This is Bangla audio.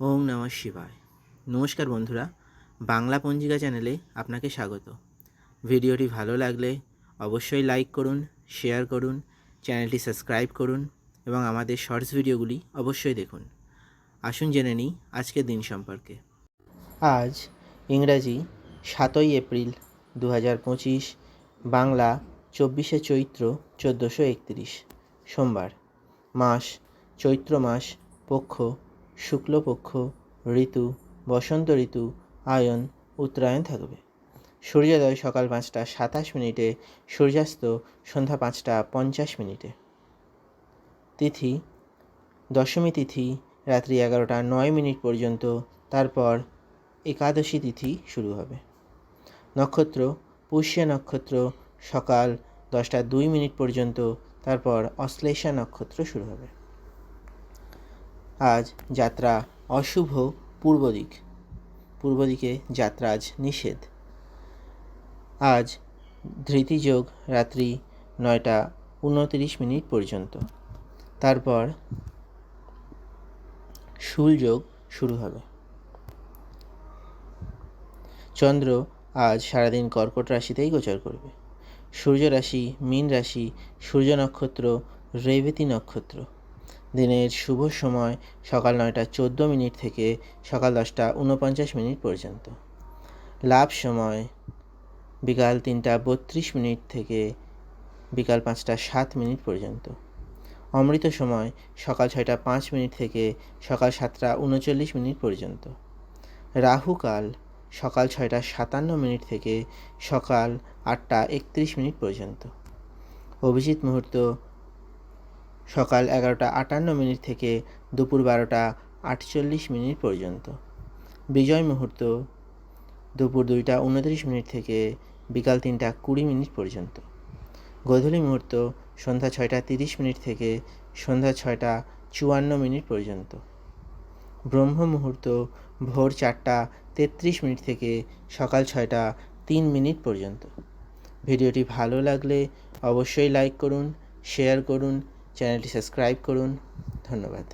ওম নমঃ শিবায়। নমস্কার বন্ধুরা, বাংলা পঞ্জিকা চ্যানেলে আপনাকে স্বাগত। ভিডিওটি ভালো লাগলে অবশ্যই লাইক করুন, শেয়ার করুন, চ্যানেলটি সাবস্ক্রাইব করুন এবং আমাদের শর্টস ভিডিওগুলি অবশ্যই দেখুন। আসুন জেনে নিই আজকের দিন সম্পর্কে। আজ ইংরাজি সাতই এপ্রিল দু হাজার পঁচিশ, বাংলা চব্বিশে চৈত্র চোদ্দোশো একত্রিশ, সোমবার, মাস, চৈত্র মাস পক্ষ শুক্লপক্ষ, ঋতু, বসন্ত ঋতু, আয়ন, উত্তরায়ণ থাকবে। সূর্যোদয় সকাল পাঁচটা সাতাশ মিনিটে, সূর্যাস্ত সন্ধ্যা পাঁচটা পঞ্চাশ মিনিটে। তিথি, দশমী তিথি, রাত্রি এগারোটা নয় মিনিট পর্যন্ত, তারপর একাদশী তিথি শুরু হবে। নক্ষত্র, পুষ্য নক্ষত্র, সকাল দশটা দুই মিনিট পর্যন্ত, তারপর অশ্লেষা নক্ষত্র শুরু হবে। আজ যাত্রা অশুভ পূর্ব দিক পূর্ব দিকে যাত্রা আজ নিষেধ। আজ ধৃতিযোগ রাত্রি নয়টা উনতিরিশ মিনিট পর্যন্ত। তারপর শুলযোগ শুরু হবে। চন্দ্র আজ সারাদিন কর্কট রাশিতেই গোচর করবে। সূর্য রাশি, মীন রাশি, সূর্য নক্ষত্র, রেবতী নক্ষত্র। দিনের শুভ সময় সকাল নয়টা চোদ্দ মিনিট থেকে সকাল দশটা উনপঞ্চাশ মিনিট পর্যন্ত। লাভ সময় বিকাল তিনটা বত্রিশ মিনিট থেকে বিকাল পাঁচটা সাত মিনিট পর্যন্ত। অমৃত সময় সকাল ছয়টা পাঁচ মিনিট থেকে সকাল সাতটা উনচল্লিশ মিনিট পর্যন্ত। রাহুকাল সকাল ছয়টা সাতান্ন মিনিট থেকে সকাল আটটা একত্রিশ মিনিট পর্যন্ত। অভিজিৎ মুহূর্ত সকাল এগারোটা আটান্ন মিনিট থেকে দুপুর বারোটা আটচল্লিশ মিনিট পর্যন্ত। বিজয় মুহূর্ত, দুপুর দুইটা উনত্রিশ মিনিট থেকে বিকাল তিনটা কুড়ি মিনিট পর্যন্ত। গোধূলি মুহূর্ত, সন্ধ্যা ছয়টা তিরিশ মিনিট থেকে সন্ধ্যা ছয়টা চুয়ান্ন মিনিট পর্যন্ত। ব্রহ্ম মুহূর্ত, ভোর চারটা তেত্রিশ মিনিট থেকে সকাল ছয়টা তিন মিনিট পর্যন্ত। ভিডিওটি ভালো লাগলে অবশ্যই লাইক করুন, শেয়ার করুন চ্যানেলটি সাবস্ক্রাইব করুন। ধন্যবাদ।